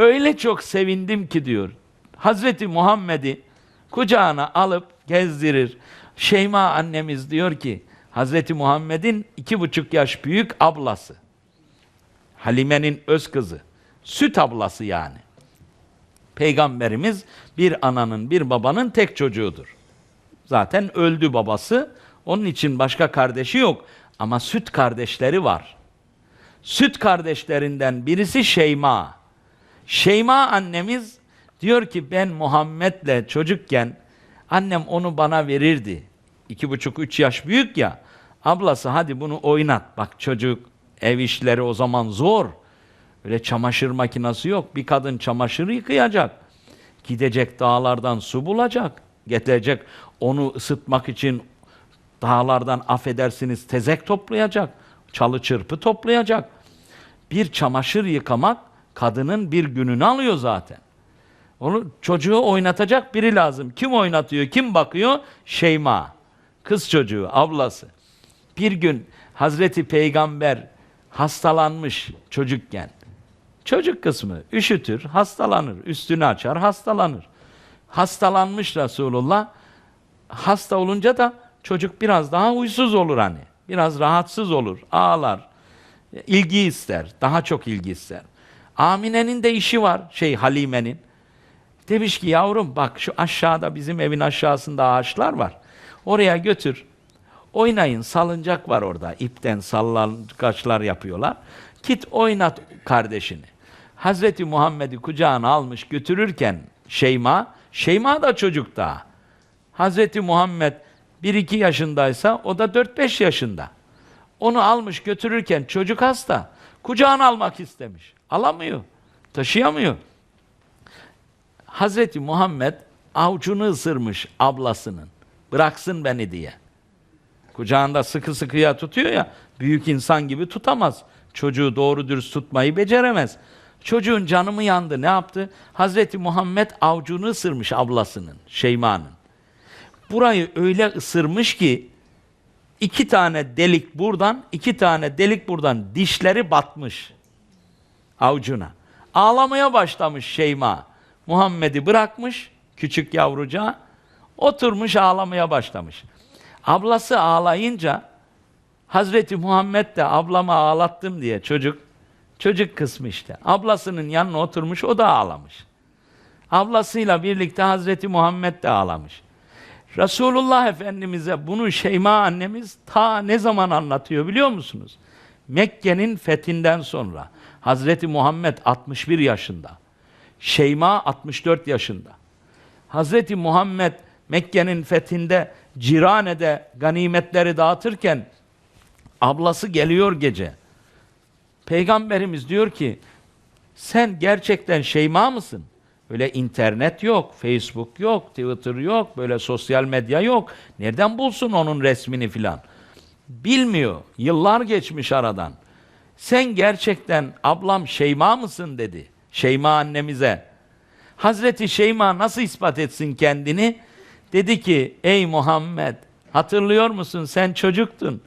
Öyle çok sevindim ki diyor. Hazreti Muhammed'i kucağına alıp gezdirir. Şeyma annemiz diyor ki Hazreti Muhammed'in iki buçuk yaş büyük ablası. Halime'nin öz kızı. Süt ablası yani. Peygamberimiz bir ananın bir babanın tek çocuğudur. Zaten öldü babası. Onun için başka kardeşi yok. Ama süt kardeşleri var. Süt kardeşlerinden birisi Şeyma. Şeyma annemiz diyor ki ben Muhammed'le çocukken annem onu bana verirdi. İki buçuk üç yaş büyük ya. Ablası hadi bunu oynat. Bak çocuk ev işleri o zaman zor. Öyle çamaşır makinesi yok. Bir kadın çamaşırı yıkayacak. Gidecek dağlardan su bulacak. Getirecek onu ısıtmak için dağlardan affedersiniz tezek toplayacak. Çalı çırpı toplayacak. Bir çamaşır yıkamak kadının bir gününü alıyor zaten. Onu çocuğu oynatacak biri lazım. Kim oynatıyor, kim bakıyor? Şeyma. Kız çocuğu, ablası. Bir gün Hazreti Peygamber hastalanmış çocukken. Çocuk kısmı üşütür, hastalanır. Üstünü açar, hastalanır. Hastalanmış Resulullah. Hasta olunca da çocuk biraz daha huysuz olur hani. Biraz rahatsız olur, ağlar. İlgi ister, daha çok ilgi ister. Amine'nin de işi var, şey Halime'nin. Demiş ki yavrum bak şu aşağıda bizim evin aşağısında ağaçlar var. Oraya götür. Oynayın salıncak var orada. İpten sallangaçlar yapıyorlar. Git oynat kardeşini. Hazreti Muhammed'i kucağına almış götürürken Şeyma, Şeyma da çocuk daha. Hazreti Muhammed 1-2 yaşındaysa o da 4-5 yaşında. Onu almış götürürken çocuk hasta. Kucağına almak istemiş. Alamıyor. Taşıyamıyor. Hazreti Muhammed avucunu ısırmış ablasının. Bıraksın beni diye. Kucağında sıkı sıkıya tutuyor ya, büyük insan gibi tutamaz. Çocuğu doğru dürüst tutmayı beceremez. Çocuğun canı mı yandı, ne yaptı? Hazreti Muhammed avucunu ısırmış ablasının, Şeyma'nın. Burayı öyle ısırmış ki, iki tane delik buradan, iki tane delik buradan, dişleri batmış avucuna. Ağlamaya başlamış Şeyma. Muhammed'i bırakmış, küçük yavrucağı, oturmuş ağlamaya başlamış. Ablası ağlayınca Hazreti Muhammed de ablama ağlattım diye çocuk, çocuk kısmı işte. Ablasının yanına oturmuş, o da ağlamış. Ablasıyla birlikte Hazreti Muhammed de ağlamış. Resulullah Efendimiz'e bunu Şeyma annemiz ta ne zaman anlatıyor biliyor musunuz? Mekke'nin fethinden sonra. Hazreti Muhammed 61 yaşında. Şeyma 64 yaşında. Hazreti Muhammed Mekke'nin fethinde Cirane'de ganimetleri dağıtırken ablası geliyor gece. Peygamberimiz diyor ki sen gerçekten Şeyma mısın? Öyle internet yok, Facebook yok, Twitter yok, böyle sosyal medya yok. Nereden bulsun onun resmini filan? Bilmiyor. Yıllar geçmiş aradan. Sen gerçekten ablam Şeyma mısın dedi. Şeyma annemize. Hazreti Şeyma nasıl ispat etsin kendini? Dedi ki ey Muhammed hatırlıyor musun sen çocuktun.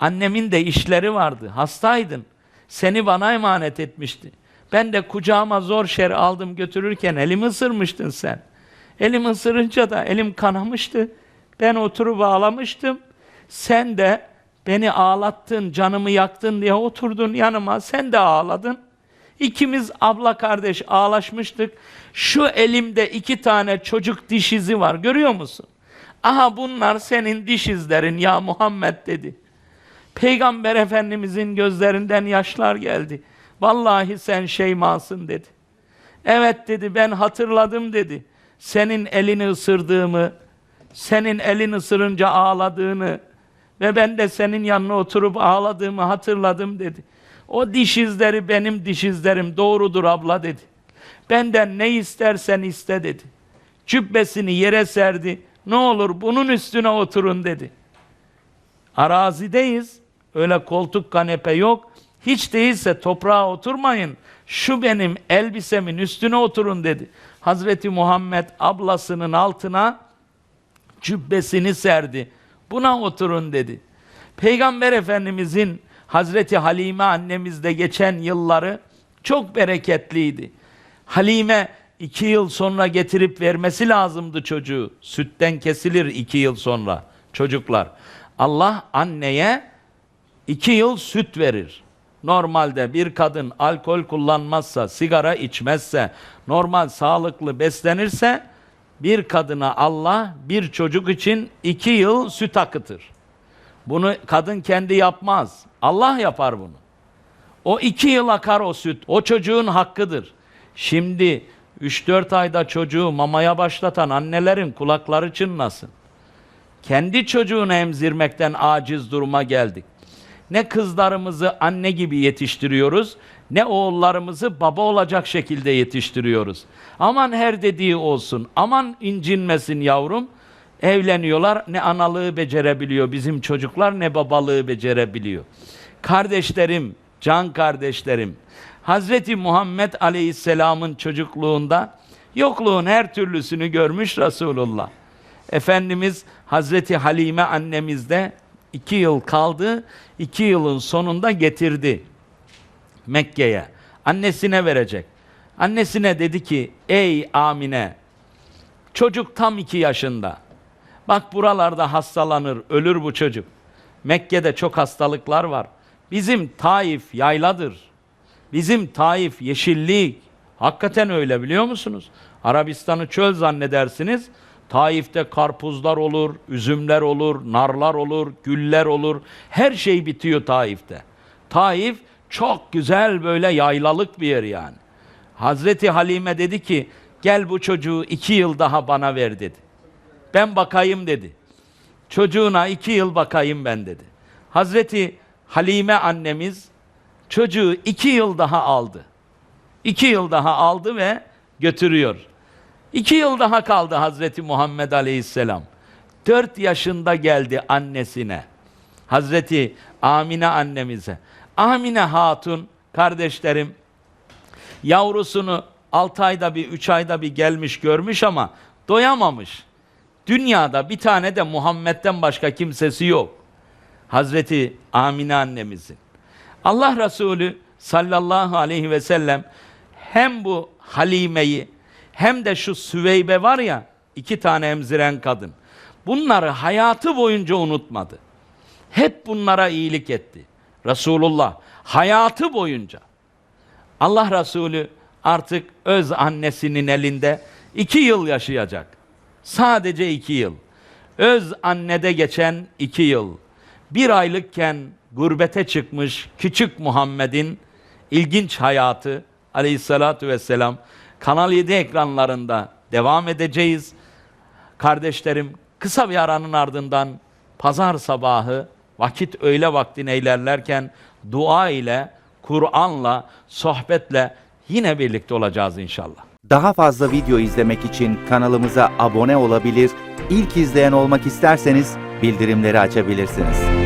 Annemin de işleri vardı. Hastaydın. Seni bana emanet etmişti. Ben de kucağıma zor şer aldım götürürken elimi ısırmıştın sen. Elimi ısırınca da elim kanamıştı. Ben oturup ağlamıştım. Sen de beni ağlattın, canımı yaktın diye oturdun yanıma. Sen de ağladın. İkimiz abla kardeş ağlaşmıştık. Şu elimde iki tane çocuk diş izi var. Görüyor musun? Aha bunlar senin diş izlerin ya Muhammed dedi. Peygamber Efendimizin gözlerinden yaşlar geldi. Vallahi sen şeymasın dedi. Evet dedi ben hatırladım dedi. Senin elini ısırdığımı, senin elin ısırınca ağladığını ve ben de senin yanına oturup ağladığımı hatırladım dedi. O diş izleri benim diş izlerim doğrudur abla dedi. Benden ne istersen iste dedi. Cübbesini yere serdi. Ne olur bunun üstüne oturun dedi. Arazideyiz. Öyle koltuk kanepe yok. Hiç değilse toprağa oturmayın. Şu benim elbisemin üstüne oturun dedi. Hazreti Muhammed ablasının altına cübbesini serdi. Buna oturun dedi. Peygamber Efendimizin Hazreti Halime annemizde geçen yılları çok bereketliydi. Halime iki yıl sonra getirip vermesi lazımdı çocuğu. Sütten kesilir iki yıl sonra çocuklar. Allah anneye iki yıl süt verir. Normalde bir kadın alkol kullanmazsa, sigara içmezse, normal sağlıklı beslenirse bir kadına Allah bir çocuk için iki yıl süt akıtır. Bunu kadın kendi yapmaz. Allah yapar bunu. O iki yıl akar o süt. O çocuğun hakkıdır. Şimdi 3-4 ayda çocuğu mamaya başlatan annelerin kulakları çınlasın. Kendi çocuğunu emzirmekten aciz duruma geldik. Ne kızlarımızı anne gibi yetiştiriyoruz, ne oğullarımızı baba olacak şekilde yetiştiriyoruz. Aman her dediği olsun, aman incinmesin yavrum. Evleniyorlar, ne analığı becerebiliyor bizim çocuklar, ne babalığı becerebiliyor. Kardeşlerim, can kardeşlerim, Hazreti Muhammed Aleyhisselam'ın çocukluğunda yokluğun her türlüsünü görmüş Resulullah. Efendimiz Hazreti Halime annemizde iki yıl kaldı. iki yılın sonunda getirdi Mekke'ye. Annesine verecek. Annesine dedi ki ey Amine çocuk tam iki yaşında. Bak buralarda hastalanır, ölür bu çocuk. Mekke'de çok hastalıklar var. Bizim Taif yayladır. Bizim Taif yeşillik. Hakikaten öyle biliyor musunuz? Arabistan'ı çöl zannedersiniz. Taif'te karpuzlar olur, üzümler olur, narlar olur, güller olur. Her şey bitiyor Taif'te. Taif çok güzel böyle yaylalık bir yer yani. Hazreti Halime dedi ki gel bu çocuğu iki yıl daha bana ver dedi. Ben bakayım dedi. Çocuğuna iki yıl bakayım ben dedi. Hazreti Halime annemiz çocuğu iki yıl daha aldı. İki yıl daha aldı ve götürüyor. İki yıl daha kaldı Hazreti Muhammed Aleyhisselam. Dört yaşında geldi annesine. Hazreti Amine annemize. Amine Hatun kardeşlerim yavrusunu 6 ayda bir, 3 ayda bir gelmiş görmüş ama doyamamış. Dünyada bir tane de Muhammed'den başka kimsesi yok. Hazreti Amine annemizin. Allah Resulü sallallahu aleyhi ve sellem hem bu Halime'yi hem de şu Süveybe var ya iki tane emziren kadın. Bunları hayatı boyunca unutmadı. Hep bunlara iyilik etti. Resulullah hayatı boyunca. Allah Resulü artık öz annesinin elinde iki yıl yaşayacak. Sadece iki yıl. Öz annede geçen iki yıl. Bir aylıkken gurbete çıkmış küçük Muhammed'in ilginç hayatı aleyhissalatu vesselam Kanal 7 ekranlarında devam edeceğiz. Kardeşlerim kısa bir aranın ardından pazar sabahı vakit öğle vaktine ilerlerken dua ile, Kur'an'la, sohbetle yine birlikte olacağız inşallah. Daha fazla video izlemek için kanalımıza abone olabilir, ilk izleyen olmak isterseniz bildirimleri açabilirsiniz.